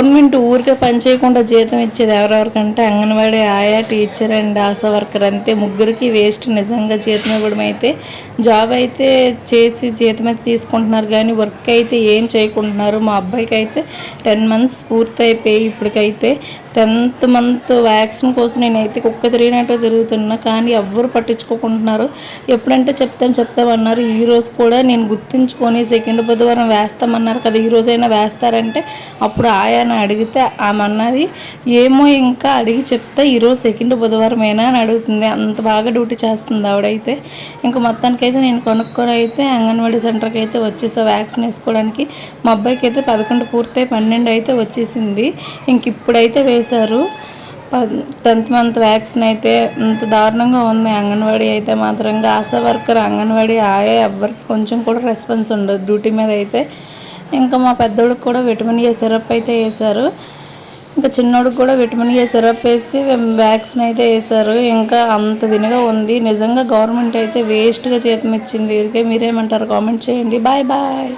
Government ఊరికే పని చేయకుండా జీతం ఇచ్చేది ఎవరెవరికంటే అంగన్వాడీ ఆయా టీచర్ అండ్ ఆశా వర్కర్ అంతే. ముగ్గురికి వేస్ట్ నిజంగా జీతం ఇవ్వడం అయితే. జాబ్ అయితే చేసి జీతం అయితే తీసుకుంటున్నారు కానీ వర్క్ అయితే ఏం చేయకుంటున్నారు. మా అబ్బాయికి అయితే టెన్ మంత్స్ పూర్తి అయిపోయి ఇప్పటికైతే. టెన్త్ మంత్ వ్యాక్సిన్ కోసం నేనైతే కుక్క తిరిగినట్టు తిరుగుతున్నా కానీ ఎవ్వరు పట్టించుకోకుంటున్నారు. ఎప్పుడంటే చెప్తాం చెప్తామన్నారు ఈ రోజు కూడా నేను గుర్తుంచుకొని సెకండ్ బుధవారం వేస్తామన్నారు కదా ఈ రోజైనా వేస్తారంటే అప్పుడు ఆయా అని అడిగితే ఆమె అన్నది ఏమో ఇంకా అడిగి చెప్తే ఈరోజు సెకండ్ బుధవారం అని అడుగుతుంది. అంత బాగా డ్యూటీ చేస్తుంది ఆవిడైతే. ఇంకా మొత్తానికైతే నేను కొనుక్కొని అయితే అంగన్వాడీ సెంటర్కి అయితే వచ్చేసా వ్యాక్సిన్ వేసుకోవడానికి. మా అబ్బాయికి అయితే పదకొండు పూర్తయి పన్నెండు అయితే వచ్చేసింది. ఇంక ఇప్పుడైతే వేశారు. టెన్త్ మంత్ వ్యాక్సిన్ అయితే ఇంత దారుణంగా ఉంది అంగన్వాడీ అయితే మాత్రంగా ఆశా వర్కర్ అంగన్వాడీ ఆయా ఎవరికి కొంచెం కూడా రెస్పాన్స్ ఉండదు డ్యూటీ మీద అయితే. ఇంకా మా పెద్దోడికి కూడా విటమిన్ ఏ సిరప్ అయితే వేశారు. ఇంకా చిన్నోడికి కూడా విటమిన్ ఏ సిరప్ వేసి వ్యాక్సిన్ అయితే వేశారు. ఇంకా అంత దినగా ఉంది. నిజంగా గవర్నమెంట్ అయితే వేస్ట్గా జీతం ఇచ్చింది వీరికే మీరేమంటారు? కామెంట్ చేయండి. Bye bye.